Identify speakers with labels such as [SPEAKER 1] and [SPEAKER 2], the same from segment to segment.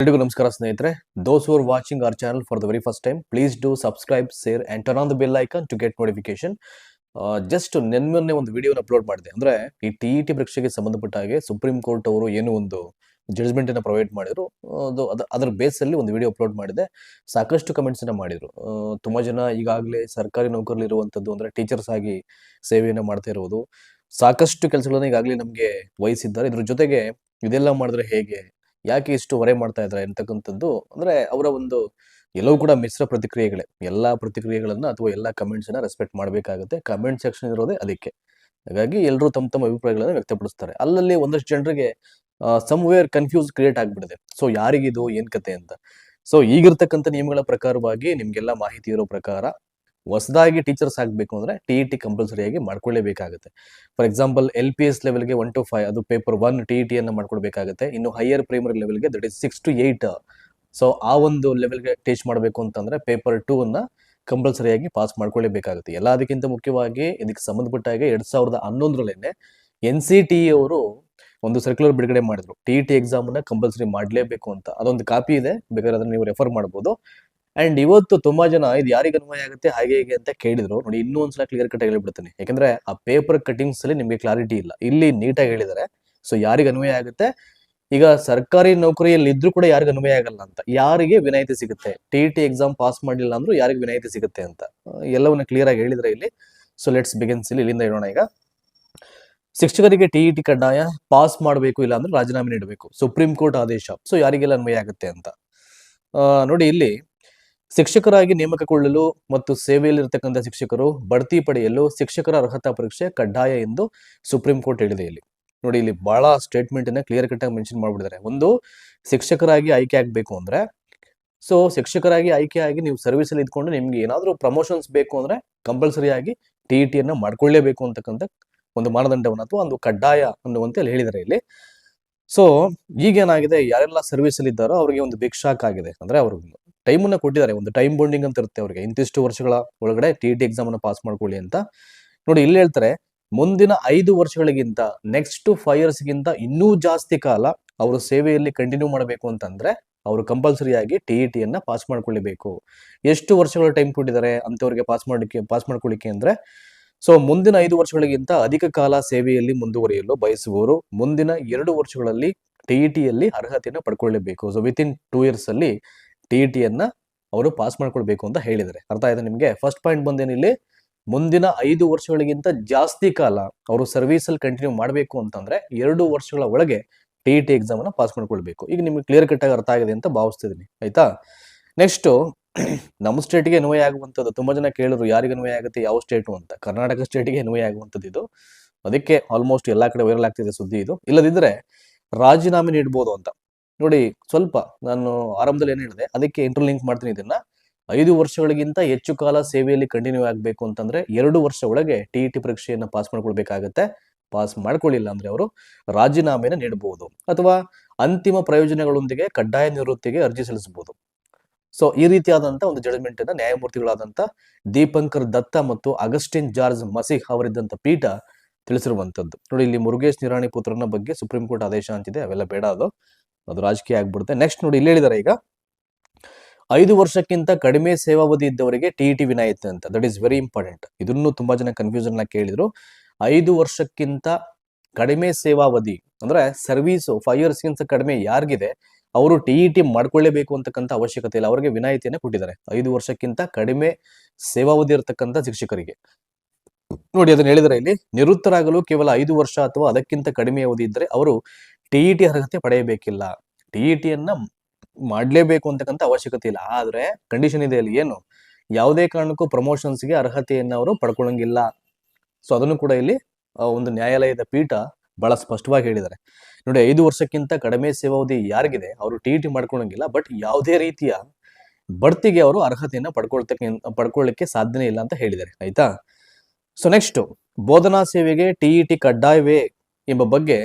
[SPEAKER 1] ಎಲ್ರಿಗೂ ನಮಸ್ಕಾರ ಸ್ನೇಹಿತರೆ those are watching our channel for the very first time please do subscribe share and turn on the bell icon to get notification just ನೆನ್ಮೊನ್ನೆ ಒಂದು ವಿಡಿಯೋನ upload ಮಾಡಿದೆ. ಅಂದ್ರೆ ಈ T E T ಪರೀಕ್ಷೆಗೆ ಸಂಬಂಧಪಟ್ಟ ಹಾಗೆ ಸುಪ್ರೀಂ ಕೋರ್ಟ್ ಅವರು ಏನು ಒಂದು ಜಡ್ಜ್ಮೆಂಟ್ ಅನ್ನು ಪ್ರೊವೈಡ್ ಮಾಡಿದ್ರು. ಅದು ಅದ- ಅದರ ಬೇಸ್ ಅಲ್ಲಿ ಒಂದು ವಿಡಿಯೋ ಅಪ್ಲೋಡ್ ಮಾಡಿದೆ. ಸಾಕಷ್ಟು ಕಮೆಂಟ್ಸ್ ಅನ್ನ ಮಾಡಿದ್ರು. ತುಂಬಾ ಜನ ಈಗಾಗಲೇ ಸರ್ಕಾರಿ ನೌಕರಲ್ಲಿ ಇರುವಂತದ್ದು ಅಂದ್ರೆ ಟೀಚರ್ಸ್ ಆಗಿ ಸೇವೆಯನ್ನು ಮಾಡ್ತಾ ಇರುವುದು. ಸಾಕಷ್ಟು ಕೆಲಸಗಳನ್ನ ಈಗಾಗಲೇ ನಮಗೆ ವಹಿಸಿದ್ದಾರೆ. ಇದ್ರ ಜೊತೆಗೆ ಇದೆಲ್ಲ ಮಾಡಿದ್ರೆ ಹೇಗೆ? ಯಾಕೆ ಇಷ್ಟು ಹೊರೆ ಮಾಡ್ತಾ ಇದ್ದಾರೆ ಅಂತಕ್ಕಂಥದ್ದು ಅಂದ್ರೆ ಅವರ ಒಂದು ಎಲ್ಲವೂ ಕೂಡ ಮಿಶ್ರ ಪ್ರತಿಕ್ರಿಯೆಗಳೇ. ಎಲ್ಲಾ ಪ್ರತಿಕ್ರಿಯೆಗಳನ್ನ ಅಥವಾ ಎಲ್ಲಾ ಕಮೆಂಟ್ಸ್ನ ರೆಸ್ಪೆಕ್ಟ್ ಮಾಡಬೇಕಾಗುತ್ತೆ. ಕಮೆಂಟ್ ಸೆಕ್ಷನ್ ಇರೋದೇ ಅದಕ್ಕೆ. ಹಾಗಾಗಿ ಎಲ್ಲರೂ ತಮ್ಮ ತಮ್ಮ ಅಭಿಪ್ರಾಯಗಳನ್ನ ವ್ಯಕ್ತಪಡಿಸ್ತಾರೆ. ಅಲ್ಲಲ್ಲಿ ಒಂದಷ್ಟು ಜನರಿಗೆ ಸಮ್ ವೇರ್ ಕನ್ಫ್ಯೂಸ್ ಕ್ರಿಯೇಟ್ ಆಗಿಬಿಡಿದೆ ಸೊ ಯಾರಿಗಿದು, ಏನ್ ಕತೆ ಅಂತ. ಸೊ ಈಗಿರ್ತಕ್ಕಂಥ ನಿಯಮಗಳ ಪ್ರಕಾರವಾಗಿ ನಿಮಗೆಲ್ಲ ಮಾಹಿತಿ ಇರೋ ಪ್ರಕಾರ ಹೊಸದಾಗಿ ಟೀಚರ್ಸ್ ಆಗಬೇಕು ಅಂದ್ರೆ ಟಿ ಇ ಟಿ ಕಂಪಲ್ಸರಿಯಾಗಿ ಮಾಡ್ಕೊಳ್ಳೇಬೇಕಾಗುತ್ತೆ. For example L P S ಲೆವೆಲ್ಗೆ ಒನ್ ಟು ಫೈವ್ ಅದು ಪೇಪರ್ ಒನ್ ಟಿ ಇ ಟಿಯನ್ನು ಅನ್ನ ಮಾಡ್ಕೊಳ್ಬೇಕಾಗುತ್ತೆ. ಇನ್ನು ಹೈಯರ್ ಪ್ರೈಮರಿ ಲೆವೆಲ್ಗೆ that is six two eight so ಆ ಒಂದು ಲೆವೆಲ್ಗೆ ಟೀಚ್ ಮಾಡಬೇಕು ಅಂತಂದರೆ ಪೇಪರ್ ಟೂ ಅನ್ನ ಕಂಪಲ್ಸರಿಯಾಗಿ ಪಾಸ್ ಮಾಡ್ಕೊಳ್ಳೇಬೇಕಾಗುತ್ತೆ. ಎಲ್ಲ ಅದಕ್ಕಿಂತ ಮುಖ್ಯವಾಗಿ ಇದಕ್ಕೆ ಸಂಬಂಧಪಟ್ಟ ಎರಡು ಸಾವಿರದ ಹನ್ನೊಂದರಲ್ಲೇನೆ ಎನ್ ಸಿ ಟಿ ಅವರು ಒಂದು ಸರ್ಕ್ಯುಲರ್ ಬಿಡುಗಡೆ ಮಾಡಿದ್ರು. ಟಿ ಇ ಟಿ ಎಕ್ಸಾಮ್ ಅನ್ನ ಕಂಪಲ್ಸರಿ ಮಾಡಲೇಬೇಕು ಅಂತ. ಅದೊಂದು ಕಾಪಿ ಇದೆ. ಬೇಕಾದ್ರೆ ಅದನ್ನು ನೀವು ರೆಫರ್ ಮಾಡ್ಬೋದು. ಅಂಡ್ ಇವತ್ತು ತುಂಬಾ ಜನ ಇದು ಯಾರಿಗೆ ಅನ್ವಯ ಆಗುತ್ತೆ, ಹಾಗೆ ಹೇಗೆ ಅಂತ ಕೇಳಿದ್ರು. ನೋಡಿ ಇನ್ನೂ ಒಂದ್ಸಲ ಕ್ಲಿಯರ್ ಕಟ್ ಆಗಿ ಹೇಳ್ಬಿಡ್ತೀನಿ. ಯಾಕಂದ್ರೆ ಆ ಪೇಪರ್ ಕಟಿಂಗ್ಸ್ ಅಲ್ಲಿ ನಿಮ್ಗೆ ಕ್ಲಾರಿಟಿ ಇಲ್ಲ. ಇಲ್ಲಿ ನೀಟಾಗಿ ಹೇಳಿದ್ದಾರೆ. ಸೊ ಯಾರಿಗೆ ಅನ್ವಯ ಆಗುತ್ತೆ? ಈಗ ಸರ್ಕಾರಿ ನೌಕರಿಯಲ್ಲಿ ಇದ್ರೂ ಕೂಡ ಯಾರಿಗೂ ಅನ್ವಯ ಆಗಲ್ಲ ಅಂತ. ಯಾರಿಗೆ ವಿನಾಯಿತಿ ಸಿಗುತ್ತೆ? ಟಿ ಟಿ ಎಕ್ಸಾಮ್ ಪಾಸ್ ಮಾಡಿಲ್ಲ ಅಂದ್ರೂ ಯಾರಿಗೆ ವಿನಾಯಿತಿ ಸಿಗುತ್ತೆ ಅಂತ. ಎಲ್ಲವನ್ನ ಕ್ಲಿಯರ್ ಆಗಿ ಹೇಳಿದ್ರೆ ಇಲ್ಲಿ. ಸೊ ಲೆಟ್ಸ್ ಬಿಗಿನ್ಸ್ ಇಲ್ಲಿ, ಇಲ್ಲಿಂದ ಹೇಳೋಣ ಈಗ. ಶಿಕ್ಷಕರಿಗೆ ಟಿ ಟಿ ಕಡ್ಡಾಯ ಪಾಸ್ ಮಾಡಬೇಕು ಇಲ್ಲ ಅಂದ್ರೆ ರಾಜೀನಾಮೆ ನೀಡಬೇಕು. ಸುಪ್ರೀಂ ಕೋರ್ಟ್ ಆದೇಶ. ಸೊ ಯಾರಿಗೆಲ್ಲ ಅನ್ವಯ ಆಗುತ್ತೆ ಅಂತ? ನೋಡಿ ಇಲ್ಲಿ. ಶಿಕ್ಷಕರಾಗಿ ನೇಮಕಗೊಳ್ಳಲು ಮತ್ತು ಸೇವೆಯಲ್ಲಿರತಕ್ಕಂಥ ಶಿಕ್ಷಕರು ಬಡ್ತಿ ಪಡೆಯಲು ಶಿಕ್ಷಕರ ಅರ್ಹತಾ ಪರೀಕ್ಷೆ ಕಡ್ಡಾಯ ಎಂದು ಸುಪ್ರೀಂ ಕೋರ್ಟ್ ಹೇಳಿದೆ ಇಲ್ಲಿ. ನೋಡಿ, ಇಲ್ಲಿ ಬಹಳ ಸ್ಟೇಟ್ಮೆಂಟ್ ಅನ್ನ ಕ್ಲಿಯರ್ ಕಟ್ ಆಗಿ ಮೆನ್ಷನ್ ಮಾಡ್ಬಿಟ್ಟಿದ್ದಾರೆ. ಒಂದು, ಶಿಕ್ಷಕರಾಗಿ ಆಯ್ಕೆ ಆಗಬೇಕು ಅಂದ್ರೆ, ಸೊ ಶಿಕ್ಷಕರಾಗಿ ಆಯ್ಕೆ ಆಗಿ ನೀವು ಸರ್ವಿಸ್ ಅಲ್ಲಿ ಇದ್ಕೊಂಡು ನಿಮ್ಗೆ ಏನಾದ್ರೂ ಪ್ರಮೋಷನ್ಸ್ ಬೇಕು ಅಂದ್ರೆ ಕಂಪಲ್ಸರಿ ಆಗಿ ಟಿ ಇ ಟಿಯನ್ನ ಮಾಡ್ಕೊಳ್ಳೇಬೇಕು ಅಂತಕ್ಕಂಥ ಒಂದು ಮಾನದಂಡವನ್ನು ಅಥವಾ ಒಂದು ಕಡ್ಡಾಯ ಅನ್ನುವಂತೆ ಅಲ್ಲಿ ಹೇಳಿದ್ದಾರೆ ಇಲ್ಲಿ. ಸೊ ಈಗೇನಾಗಿದೆ ಯಾರೆಲ್ಲ ಸರ್ವಿಸ್ ಅಲ್ಲಿ ಇದ್ದಾರೋ ಅವರಿಗೆ ಒಂದು ಬಿಗ್ ಶಾಕ್ ಆಗಿದೆ ಅಂದ್ರೆ ಅವರು ಟೈಮ್ ಅನ್ನ ಕೊಟ್ಟಿದ್ದಾರೆ. ಒಂದು ಟೈಮ್ ಬಾಂಡಿಂಗ್ ಅಂತ ಇರುತ್ತೆ ಅವರಿಗೆ. ಇಂತಿಷ್ಟು ವರ್ಷಗಳ ಒಳಗಡೆ ಟಿ ಟಿ ಎಕ್ಸಾಮ್ ಅನ್ನ ಪಾಸ್ ಮಾಡ್ಕೊಳ್ಳಿ ಅಂತ. ನೋಡಿ, ಇಲ್ಲಿ ಹೇಳ್ತಾರೆ, ಮುಂದಿನ ಐದು ವರ್ಷಗಳಿಗಿಂತ ನೆಕ್ಸ್ಟ್ ಫೈವ್ ಇಯರ್ಸ್ಗಿಂತ ಇನ್ನೂ ಜಾಸ್ತಿ ಕಾಲ ಅವರು ಸೇವೆಯಲ್ಲಿ ಕಂಟಿನ್ಯೂ ಮಾಡಬೇಕು ಅಂತಂದ್ರೆ ಅವರು ಕಂಪಲ್ಸರಿಯಾಗಿ ಟಿ ಇ ಟಿಯನ್ನ ಪಾಸ್ ಮಾಡ್ಕೊಳ್ಳಬೇಕು. ಎಷ್ಟು ವರ್ಷಗಳ ಟೈಮ್ ಕೊಟ್ಟಿದ್ದಾರೆ ಅಂತವ್ರಿಗೆ ಪಾಸ್ ಮಾಡಲಿಕ್ಕೆ ಪಾಸ್ ಮಾಡ್ಕೊಳ್ಳಿಕ್ಕೆ ಅಂದ್ರೆ ಸೊ ಮುಂದಿನ ಐದು ವರ್ಷಗಳಿಗಿಂತ ಅಧಿಕ ಕಾಲ ಸೇವೆಯಲ್ಲಿ ಮುಂದುವರಿಯಲು ಬಯಸುವವರು ಮುಂದಿನ ಎರಡು ವರ್ಷಗಳಲ್ಲಿ ಟಿ ಇ ಟಿಯಲ್ಲಿ ಅರ್ಹತೆಯನ್ನು ಪಡ್ಕೊಳ್ಳಬೇಕು. So within two years ಅಲ್ಲಿ ಟಿ ಇ ಟಿಯನ್ನು ಅವರು ಪಾಸ್ ಮಾಡ್ಕೊಳ್ಬೇಕು ಅಂತ ಹೇಳಿದ್ದಾರೆ. ಅರ್ಥ ಆಯ್ತು ನಿಮಗೆ? ಫಸ್ಟ್ ಪಾಯಿಂಟ್ ಬಂದೇನಿಲ್ಲಿ, ಮುಂದಿನ ಐದು ವರ್ಷಗಳಿಗಿಂತ ಜಾಸ್ತಿ ಕಾಲ ಅವರು ಸರ್ವಿಸ್ ಅಲ್ಲಿ ಕಂಟಿನ್ಯೂ ಮಾಡಬೇಕು ಅಂತಂದ್ರೆ ಎರಡು ವರ್ಷಗಳ ಒಳಗೆ ಟಿ ಇ ಟಿ ಎಕ್ಸಾಮ್ ಅನ್ನ ಪಾಸ್ ಮಾಡ್ಕೊಳ್ಬೇಕು. ಈಗ ನಿಮ್ಗೆ ಕ್ಲಿಯರ್ ಕಟ್ ಆಗಿ ಅರ್ಥ ಆಗಿದೆ ಅಂತ ಭಾವಿಸ್ತಿದ್ದೀನಿ ಆಯ್ತಾ? ನೆಕ್ಸ್ಟ್ ನಮ್ಮ ಸ್ಟೇಟ್ಗೆ ಅನ್ವಯ ಆಗುವಂಥದ್ದು, ತುಂಬಾ ಜನ ಕೇಳಿದ್ರು, ಯಾರಿಗೆ ಅನ್ವಯ ಆಗುತ್ತೆ, ಯಾವ ಸ್ಟೇಟು ಅಂತ. ಕರ್ನಾಟಕ ಸ್ಟೇಟ್ಗೆ ಅನ್ವಯ ಆಗುವಂಥದ್ದು ಇದು. ಅದಕ್ಕೆ ಆಲ್ಮೋಸ್ಟ್ ಎಲ್ಲಾ ಕಡೆ ವೈರಲ್ ಆಗ್ತಿದೆ ಸುದ್ದಿ ಇದು. ಇಲ್ಲದಿದ್ರೆ ರಾಜೀನಾಮೆ ನೀಡ್ಬೋದು ಅಂತ. ನೋಡಿ ಸ್ವಲ್ಪ ನಾನು ಆರಂಭದಲ್ಲಿ ಏನು ಹೇಳಿದೆ, ಅದಕ್ಕೆ ಇಂಟರ್ಲಿಂಕ್ ಮಾಡ್ತೀನಿ ಇದನ್ನ. ಐದು ವರ್ಷಗಳಿಗಿಂತ ಹೆಚ್ಚು ಕಾಲ ಸೇವೆಯಲ್ಲಿ ಕಂಟಿನ್ಯೂ ಆಗಬೇಕು ಅಂತಂದ್ರೆ ಎರಡು ವರ್ಷ ಒಳಗೆ ಟಿ ಇ ಟಿ ಪರೀಕ್ಷೆಯನ್ನು ಪಾಸ್ ಮಾಡ್ಕೊಳ್ಬೇಕಾಗತ್ತೆ. ಪಾಸ್ ಮಾಡ್ಕೊಳ್ಳಿಲ್ಲ ಅಂದ್ರೆ ಅವರು ರಾಜೀನಾಮೆನ ನೀಡಬಹುದು ಅಥವಾ ಅಂತಿಮ ಪ್ರಯೋಜನಗಳೊಂದಿಗೆ ಕಡ್ಡಾಯ ನಿವೃತ್ತಿಗೆ ಅರ್ಜಿ ಸಲ್ಲಿಸಬಹುದು. ಸೊ ಈ ರೀತಿಯಾದಂತ ಒಂದು ಜಡ್ಜ್ಮೆಂಟ್ ಅನ್ನ ನ್ಯಾಯಮೂರ್ತಿಗಳಾದಂತ ದೀಪಂಕರ್ ದತ್ತ ಮತ್ತು ಅಗಸ್ಟಿನ್ ಜಾರ್ಜ್ ಮಸಿಹ್ ಅವರಿದ್ದಂತ ಪೀಠ ತಿಳಿಸಿರುವಂತದ್ದು. ನೋಡಿ, ಇಲ್ಲಿ ಮುರುಗೇಶ್ ನಿರಾಣಿ ಪುತ್ರನ ಬಗ್ಗೆ ಸುಪ್ರೀಂ ಕೋರ್ಟ್ ಆದೇಶ ಅಂತಿದೆ, ಅವೆಲ್ಲ ಬೇಡ ಅದು. ಅದು ರಾಜಕೀಯ ಆಗ್ಬಿಡುತ್ತೆ. ನೆಕ್ಸ್ಟ್ ನೋಡಿ ಇಲ್ಲಿ ಹೇಳಿದ್ದಾರೆ ಈಗ. ಐದು ವರ್ಷಕ್ಕಿಂತ ಕಡಿಮೆ ಸೇವಾವಧಿ ಇದ್ದವರಿಗೆ ಟಿ ಟಿ ವಿನಾಯಿತಿ ಅಂತ. ದಟ್ ಈಸ್ ವೆರಿ ಇಂಪಾರ್ಟೆಂಟ್ ಇದನ್ನು ತುಂಬಾ ಜನ ಕನ್ಫ್ಯೂಷನ್ ಕೇಳಿದ್ರು. ಐದು ವರ್ಷಕ್ಕಿಂತ ಕಡಿಮೆ ಸೇವಾವಧಿ ಅಂದ್ರೆ ಸರ್ವೀಸು ಫೈವ್ ಇಯರ್ಸ್ಗಿಂತ ಕಡಿಮೆ ಯಾರಿಗಿದೆ, ಅವರು ಟಿ ಇ ಟಿ ಮಾಡ್ಕೊಳ್ಳೇಬೇಕು ಅಂತಕ್ಕಂಥ ಅವಶ್ಯಕತೆ ಇಲ್ಲ. ಅವರಿಗೆ ವಿನಾಯಿತಿಯನ್ನು ಕೊಟ್ಟಿದ್ದಾರೆ. ಐದು ವರ್ಷಕ್ಕಿಂತ ಕಡಿಮೆ ಸೇವಾವಧಿ ಇರತಕ್ಕಂಥ ಶಿಕ್ಷಕರಿಗೆ. ನೋಡಿ ಅದನ್ನ ಹೇಳಿದರೆ ಇಲ್ಲಿ. ನಿವೃತ್ತರಾಗಲು ಕೇವಲ ಐದು ವರ್ಷ ಅಥವಾ ಅದಕ್ಕಿಂತ ಕಡಿಮೆ ಅವಧಿ ಇದ್ದರೆ ಅವರು ಟಿ ಇ ಟಿ ಅರ್ಹತೆ ಪಡೆಯಬೇಕಿಲ್ಲ. ಟಿ ಇ ಟಿಯನ್ನ ಮಾಡಲೇಬೇಕು ಅಂತಕ್ಕಂಥ ಅವಶ್ಯಕತೆ ಇಲ್ಲ. ಆದರೆ ಕಂಡೀಷನ್ ಇದೆ ಅಲ್ಲಿ. ಏನು? ಯಾವುದೇ ಕಾರಣಕ್ಕೂ ಪ್ರಮೋಷನ್ಸ್ಗೆ ಅರ್ಹತೆಯನ್ನು ಅವರು ಪಡ್ಕೊಳ್ಳಂಗಿಲ್ಲ ಸೊ ಅದನ್ನು ಕೂಡ ಇಲ್ಲಿ ಒಂದು ನ್ಯಾಯಾಲಯದ ಪೀಠ ಬಹಳ ಸ್ಪಷ್ಟವಾಗಿ ಹೇಳಿದ್ದಾರೆ. ನೋಡಿ, ಐದು ವರ್ಷಕ್ಕಿಂತ ಕಡಿಮೆ ಸೇವಾವಧಿ ಯಾರಿಗಿದೆ? ಅವರು ಟಿ ಟಿ ಮಾಡ್ಕೊಳಂಗಿಲ್ಲ. ಬಟ್ ಯಾವುದೇ ರೀತಿಯ ಬಡ್ತಿಗೆ ಅವರು ಅರ್ಹತೆಯನ್ನು ಪಡ್ಕೊಳ್ತಕ್ಕ ಪಡ್ಕೊಳ್ಳಿಕ್ಕೆ ಸಾಧ್ಯನೇ ಇಲ್ಲ ಅಂತ ಹೇಳಿದ್ದಾರೆ. ಆಯ್ತಾ? ಸೊ ನೆಕ್ಸ್ಟ್ ಬೋಧನಾ ಸೇವೆಗೆ ಟಿ ಇ ಟಿ ಕಡ್ಡಾಯವೇ ಎಂಬ ಬಗ್ಗೆ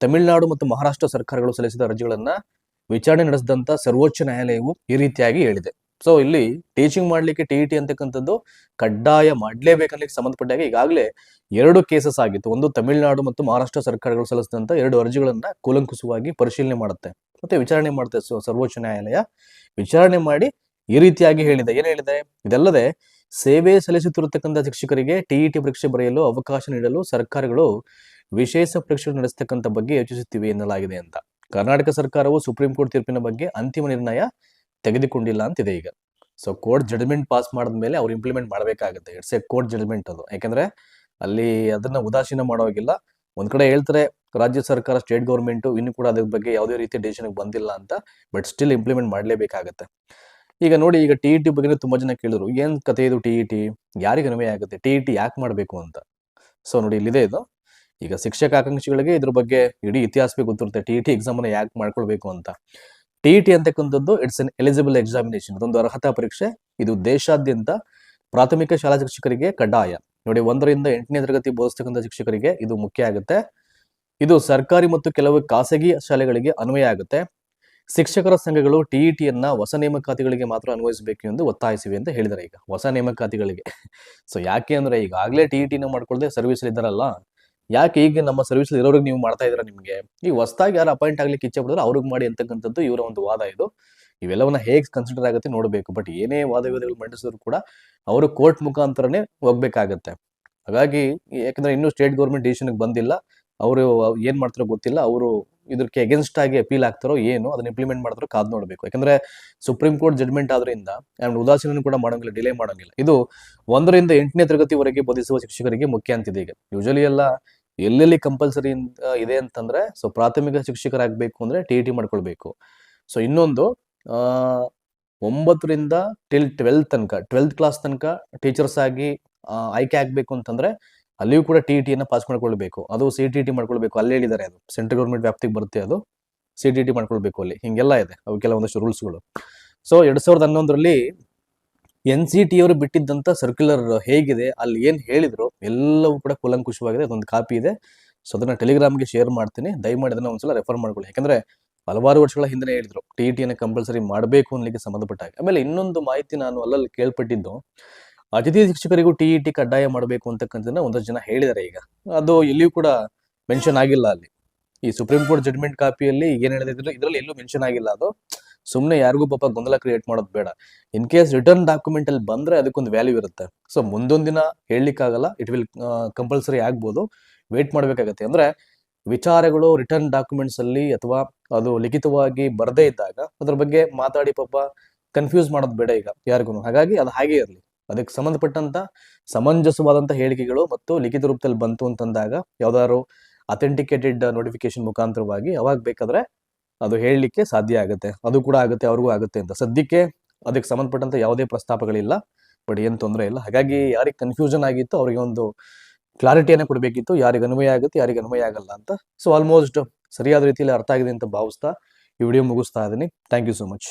[SPEAKER 1] ತಮಿಳುನಾಡು ಮತ್ತು ಮಹಾರಾಷ್ಟ್ರ ಸರ್ಕಾರಗಳು ಸಲ್ಲಿಸಿದ ಅರ್ಜಿಗಳನ್ನ ವಿಚಾರಣೆ ನಡೆಸಿದಂತ ಸರ್ವೋಚ್ಚ ನ್ಯಾಯಾಲಯವು ಈ ರೀತಿಯಾಗಿ ಹೇಳಿದೆ. ಸೊ ಇಲ್ಲಿ ಟೀಚಿಂಗ್ ಮಾಡ್ಲಿಕ್ಕೆ ಟಿ ಇ ಟಿ ಅಂತಕ್ಕಂಥದ್ದು ಕಡ್ಡಾಯ ಮಾಡಲೇಬೇಕನ್ನಲಿಕ್ಕೆ ಸಂಬಂಧಪಟ್ಟಾಗ ಈಗಾಗಲೇ ಎರಡು ಕೇಸಸ್ ಆಗಿತ್ತು. ಒಂದು ತಮಿಳುನಾಡು ಮತ್ತು ಮಹಾರಾಷ್ಟ್ರ ಸರ್ಕಾರಗಳು ಸಲ್ಲಿಸಿದಂತ ಎರಡು ಅರ್ಜಿಗಳನ್ನ ಕೂಲಂಕುಷವಾಗಿ ಪರಿಶೀಲನೆ ಮಾಡುತ್ತೆ. ಮತ್ತೆ ವಿಚಾರಣೆ ಮಾಡುತ್ತೆ ಸರ್ವೋಚ್ಚ ನ್ಯಾಯಾಲಯ. ವಿಚಾರಣೆ ಮಾಡಿ ಈ ರೀತಿಯಾಗಿ ಹೇಳಿದೆ. ಏನ್ ಹೇಳಿದೆ? ಇದಲ್ಲದೆ ಸೇವೆ ಸಲ್ಲಿಸುತ್ತಿರತಕ್ಕಂಥ ಶಿಕ್ಷಕರಿಗೆ ಟಿಇಟಿ ಪರೀಕ್ಷೆ ಬರೆಯಲು ಅವಕಾಶ ನೀಡಲು ಸರ್ಕಾರಗಳು ವಿಶೇಷ ಪರೀಕ್ಷೆ ನಡೆಸತಕ್ಕಂಥ ಬಗ್ಗೆ ಯೋಚಿಸುತ್ತಿವೆ ಎನ್ನಲಾಗಿದೆ ಅಂತ. ಕರ್ನಾಟಕ ಸರ್ಕಾರವು ಸುಪ್ರೀಂ ಕೋರ್ಟ್ ತೀರ್ಪಿನ ಬಗ್ಗೆ ಅಂತಿಮ ನಿರ್ಣಯ ತೆಗೆದುಕೊಂಡಿಲ್ಲ ಅಂತಿದೆ ಈಗ. ಸೊ ಕೋರ್ಟ್ ಜಡ್ಜ್ಮೆಂಟ್ ಪಾಸ್ ಮಾಡಿದ್ಮೇಲೆ ಅವ್ರು ಇಂಪ್ಲಿಮೆಂಟ್ ಮಾಡಬೇಕಾಗುತ್ತೆ. ಇಟ್ಸ್ ಎ ಕೋರ್ಟ್ ಜಡ್ಜ್ಮೆಂಟ್ ಅದು. ಯಾಕಂದ್ರೆ ಅಲ್ಲಿ ಅದನ್ನ ಉದಾಸೀನ ಮಾಡೋಗಿಲ್ಲ ಒಂದ್ ಕಡೆ ಹೇಳ್ತಾರೆ, ರಾಜ್ಯ ಸರ್ಕಾರ ಸ್ಟೇಟ್ ಗೌರ್ಮೆಂಟ್ ಇನ್ನು ಕೂಡ ಅದ್ರ ಬಗ್ಗೆ ಯಾವುದೇ ರೀತಿ ಡಿಸಿಷನ್ ಬಂದಿಲ್ಲ ಅಂತ ಬಟ್ ಸ್ಟಿಲ್ ಇಂಪ್ಲಿಮೆಂಟ್ ಮಾಡಲೇಬೇಕಾಗತ್ತೆ. ಈಗ ನೋಡಿ, ಈಗ ಟಿ ಇ ಟಿ ಬಗ್ಗೆ ತುಂಬಾ ಜನ ಕೇಳಿದ್ರು, ಏನ್ ಕತೆ ಇದು ಟಿ ಇ ಟಿ ಯಾರಿಗೆ ಅನ್ವಯ ಆಗುತ್ತೆ? ಟಿ ಇ ಟಿ ಯಾಕೆ ಮಾಡಬೇಕು ಅಂತ? ಸೊ ನೋಡಿ, ಇಲ್ಲಿದೆ ಇದು. ಈಗ ಶಿಕ್ಷಕ ಆಕಾಂಕ್ಷಿಗಳಿಗೆ ಇದ್ರ ಬಗ್ಗೆ ಇಡೀ ಇತಿಹಾಸವೇ ಗೊತ್ತಿರುತ್ತೆ. ಟಿ ಇ ಟಿ ಎಕ್ಸಾಮ್ ಅನ್ನು ಯಾಕೆ ಮಾಡ್ಕೊಳ್ಬೇಕು ಅಂತ. ಟಿ ಇ ಟಿ ಅಂತಕ್ಕಂಥದ್ದು ಇಟ್ಸ್ ಎನ್ ಎಲಿಜಿಬಲ್ ಎಕ್ಸಾಮಿನೇಷನ್ ಅದೊಂದು ಅರ್ಹತಾ ಪರೀಕ್ಷೆ. ಇದು ದೇಶಾದ್ಯಂತ ಪ್ರಾಥಮಿಕ ಶಾಲಾ ಶಿಕ್ಷಕರಿಗೆ ಕಡ್ಡಾಯ. ನೋಡಿ, ಒಂದರಿಂದ ಎಂಟನೇ ತರಗತಿ ಬೋಧಿಸ್ತಕ್ಕಂಥ ಶಿಕ್ಷಕರಿಗೆ ಇದು ಮುಖ್ಯ ಆಗುತ್ತೆ. ಇದು ಸರ್ಕಾರಿ ಮತ್ತು ಕೆಲವು ಖಾಸಗಿ ಶಾಲೆಗಳಿಗೆ ಅನ್ವಯ ಆಗುತ್ತೆ. ಶಿಕ್ಷಕರ ಸಂಘಗಳು ಟಿಇಟಿಯನ್ನ ಹೊಸ ನೇಮಕಾತಿಗಳಿಗೆ ಮಾತ್ರ ಅನ್ವಯಿಸಬೇಕು ಎಂದು ಒತ್ತಾಯಿಸಿವೆ ಅಂತ ಹೇಳಿದ್ದಾರೆ ಈಗ. ಹೊಸ ನೇಮಕಾತಿಗಳಿಗೆ. ಸೊ ಯಾಕೆ ಅಂದ್ರೆ ಈಗಾಗಲೇ ಟಿಇಟಿನ ಮಾಡ್ಕೊಳ್ಳದೆ ಸರ್ವಿಸ್ ಇದ್ದಾರಲ್ಲ ಯಾಕೆ ಈಗ ನಮ್ಮ ಸರ್ವಿಸ್ ಇರೋರಿಗೆ ನೀವು ಮಾಡ್ತಾ ಇದ್ರ ನಿಮಗೆ? ಈ ಹೊಸದಾಗಿ ಯಾರು ಅಪಾಯಿಂಟ್ ಆಗ್ಲಿಕ್ಕೆ ಇಚ್ಛೆ ಪಡಿದ್ರೆ ಅವ್ರಿಗೆ ಮಾಡಿ ಅಂತಕ್ಕಂಥದ್ದು ಇವರ ಒಂದು ವಾದ ಇದು. ಇವೆಲ್ಲವನ್ನ ಹೇಗೆ ಕನ್ಸಿಡರ್ ಆಗುತ್ತೆ ನೋಡಬೇಕು. ಬಟ್ ಏನೇ ವಾದ ವಿವಾದಗಳು ಮಂಡಿಸಿದ್ರು ಕೂಡ ಅವರು ಕೋರ್ಟ್ ಮುಖಾಂತರನೇ ಹೋಗ್ಬೇಕಾಗತ್ತೆ. ಹಾಗಾಗಿ ಯಾಕಂದ್ರೆ ಇನ್ನೂ ಸ್ಟೇಟ್ ಗೌರ್ಮೆಂಟ್ ಡಿಸಿಷನ್ಗೆ ಬಂದಿಲ್ಲ. ಅವರು ಏನ್ ಮಾಡ್ತಾರೋ ಗೊತ್ತಿಲ್ಲ. ಅವರು ಇದಕ್ಕೆ ಅಗೇನ್ಸ್ಟ್ ಆಗಿ ಅಪೀಲ್ ಆಗ್ತಾರೋ ಏನು ಅದನ್ನ ಇಂಪ್ಲಿಮೆಂಟ್ ಮಾಡ್ತಾರೋ ಕಾದ್ ನೋಡ್ಬೇಕು. ಯಾಕಂದ್ರೆ ಸುಪ್ರೀಂ ಕೋರ್ಟ್ ಜಡ್ಮೆಂಟ್ ಆದ್ರಿಂದ ಅಂಡ್ ಉದಾಸೀನ ಕೂಡ ಮಾಡೋಂಗಿಲ್ಲ ಡಿಲೇ ಮಾಡೋಂಗಿಲ್ಲ. ಇದು ಒಂದರಿಂದ ಎಂಟನೇ ತರಗತಿವರೆಗೆ ಬೋಧಿಸುವ ಶಿಕ್ಷಕರಿಗೆ ಮುಖ್ಯ ಅಂತಿದೆ ಈಗ. ಯೂಶಲಿ ಎಲ್ಲ ಎಲ್ಲೆಲ್ಲಿ ಕಂಪಲ್ಸರಿ ಇದೆ ಅಂತಂದ್ರೆ ಸೊ ಪ್ರಾಥಮಿಕ ಶಿಕ್ಷಕರಾಗಬೇಕು ಅಂದ್ರೆ ಟಿ ಟಿ ಮಾಡ್ಕೊಳ್ಬೇಕು. ಸೊ ಇನ್ನೊಂದು ಒಂಬತ್ತರಿಂದ ಟಿಲ್ ಟ್ವೆಲ್ತ್ ತನಕ ಟ್ವೆಲ್ತ್ ಕ್ಲಾಸ್ ತನಕ ಟೀಚರ್ಸ್ ಆಗಿ ಆಯ್ಕೆ ಆಗ್ಬೇಕು ಅಂತಂದ್ರೆ ಅಲ್ಲಿಯೂ ಕೂಡ ಟಿ ಟಿಯನ್ನು ಪಾಸ್ ಮಾಡ್ಕೊಳ್ಬೇಕು. ಅದು ಸಿ ಟಿ ಟಿ ಮಾಡ್ಕೊಳ್ಬೇಕು. ಅಲ್ಲಿ ಹೇಳಿದ್ದಾರೆ ಅದು. ಸೆಂಟ್ರಲ್ ಗೌರ್ಮೆಂಟ್ ವ್ಯಾಪ್ತಿಗೆ ಬರುತ್ತೆ ಅದು. ಸಿ ಟಿ ಟಿ ಮಾಡ್ಕೊಳ್ಬೇಕು ಅಲ್ಲಿ. ಹಿಂಗೆಲ್ಲ ಇದೆ. ಅವು ಕೆಲವೊಂದಷ್ಟು ರೂಲ್ಸ್ಗಳು ಸೊ ಎರಡ್ ಸಾವಿರದ ಹನ್ನೊಂದರಲ್ಲಿ ಎನ್ ಸಿ ಟಿ ಅವರು ಬಿಟ್ಟಿದ್ದಂತ ಸರ್ಕ್ಯುಲರ್ ಹೇಗಿದೆ, ಅಲ್ಲಿ ಏನ್ ಹೇಳಿದ್ರು, ಎಲ್ಲವೂ ಕೂಡ ಕೂಲಂಕುಷವಾಗಿದೆ, ಅದೊಂದು ಕಾಪಿ ಇದೆ. ಸೊ ಅದನ್ನ ಟೆಲಿಗ್ರಾಮ್ಗೆ ಶೇರ್ ಮಾಡ್ತೀನಿ. ದಯಮಾಡಿ ಅದನ್ನ ಒಂದ್ಸಲ ರೆಫರ್ ಮಾಡ್ಕೊಳ್ಳಿ. ಯಾಕಂದ್ರೆ ಹಲವಾರು ವರ್ಷಗಳ ಹಿಂದೆ ಹೇಳಿದ್ರು ಟಿ ಟಿಯನ್ನು ಕಂಪಲ್ಸರಿ ಮಾಡಬೇಕು ಅನ್ನಲಿಕ್ಕೆ ಸಂಬಂಧಪಟ್ಟ ಹಾಗೆ ಆಮೇಲೆ ಇನ್ನೊಂದು ಮಾಹಿತಿ ನಾನು ಅಲ್ಲಲ್ಲಿ ಕೇಳ್ಪಟ್ಟಿದ್ದು, ಅತಿಥಿ ಶಿಕ್ಷಕರಿಗೂ ಟಿ ಇ ಟಿ ಕಡ್ಡಾಯ ಮಾಡಬೇಕು ಅಂತಕ್ಕಂಥದ್ದನ್ನ ಒಂದಷ್ಟು ಜನ ಹೇಳಿದ್ದಾರೆ ಈಗ. ಅದು ಎಲ್ಲಿಯೂ ಕೂಡ ಮೆನ್ಷನ್ ಆಗಿಲ್ಲ ಅಲ್ಲಿ. ಈ ಸುಪ್ರೀಂ ಕೋರ್ಟ್ ಜಡ್ಮೆಂಟ್ ಕಾಪಿಯಲ್ಲಿ ಏನ್ ಹೇಳಿದ್ರು, ಇದರಲ್ಲಿ ಎಲ್ಲೂ ಮೆನ್ಷನ್ ಆಗಿಲ್ಲ ಅದು. ಸುಮ್ಮನೆ ಯಾರಿಗೂ ಪಾಪ ಗೊಂದಲ ಕ್ರಿಯೇಟ್ ಮಾಡೋದು ಬೇಡ. ಇನ್ ಕೇಸ್ ರಿಟರ್ನ್ ಡಾಕ್ಯುಮೆಂಟ್ ಅಲ್ಲಿ ಬಂದ್ರೆ ಅದಕ್ಕೊಂದು ವ್ಯಾಲ್ಯೂ ಇರುತ್ತೆ. ಸೊ ಮುಂದೊಂದು ದಿನ ಹೇಳಲಿಕ್ಕಾಗಲ್ಲ ಇಟ್ ವಿಲ್ ಕಂಪಲ್ಸರಿ ಆಗ್ಬೋದು. ವೇಟ್ ಮಾಡಬೇಕಾಗತ್ತೆ. ಅಂದ್ರೆ ವಿಚಾರಗಳು ರಿಟರ್ನ್ ಡಾಕ್ಯುಮೆಂಟ್ಸ್ ಅಲ್ಲಿ ಅಥವಾ ಅದು ಲಿಖಿತವಾಗಿ ಬರದೇ ಇದ್ದಾಗ ಅದ್ರ ಬಗ್ಗೆ ಮಾತಾಡಿ ಪಾಪ ಕನ್ಫ್ಯೂಸ್ ಮಾಡೋದು ಬೇಡ ಈಗ ಯಾರಿಗೂ. ಹಾಗಾಗಿ ಅದು ಹಾಗೆ ಇರಲಿ. ಅದಕ್ಕೆ ಸಂಬಂಧಪಟ್ಟಂತ ಸಮಂಜಸವಾದಂತ ಹೇಳಿಕೆಗಳು ಮತ್ತು ಲಿಖಿತ ರೂಪದಲ್ಲಿ ಬಂತು ಅಂತಂದಾಗ ಯಾವ್ದಾದ್ರು ಅಥೆಂಟಿಕೇಟೆಡ್ ನೋಟಿಫಿಕೇಶನ್ ಮುಖಾಂತರವಾಗಿ ಅವಾಗ ಬೇಕಾದ್ರೆ ಅದು ಹೇಳಲಿಕ್ಕೆ ಸಾಧ್ಯ ಆಗುತ್ತೆ. ಅದು ಕೂಡ ಆಗುತ್ತೆ, ಅವ್ರಿಗೂ ಆಗುತ್ತೆ ಅಂತ. ಸದ್ಯಕ್ಕೆ ಅದಕ್ಕೆ ಸಂಬಂಧಪಟ್ಟಂತ ಯಾವುದೇ ಪ್ರಸ್ತಾಪಗಳಿಲ್ಲ. ಬಟ್ ಏನು ತೊಂದರೆ ಇಲ್ಲ. ಹಾಗಾಗಿ ಯಾರಿಗೆ ಕನ್ಫ್ಯೂಷನ್ ಆಗಿತ್ತು ಅವರಿಗೆ ಒಂದು ಕ್ಲಾರಿಟಿಯನ್ನು ಕೊಡಬೇಕಿತ್ತು. ಯಾರಿಗೆ ಅನ್ವಯ ಆಗುತ್ತೆ, ಯಾರಿಗೆ ಅನ್ವಯ ಆಗಲ್ಲ ಅಂತ. ಸೊ ಆಲ್ಮೋಸ್ಟ್ ಸರಿಯಾದ ರೀತಿಯಲ್ಲಿ ಅರ್ಥ ಆಗಿದೆ ಅಂತ ಭಾವಿಸ್ತಾ ಈ ವಿಡಿಯೋ ಮುಗಿಸ್ತಾ ಇದ್ದೀನಿ. Thank you so much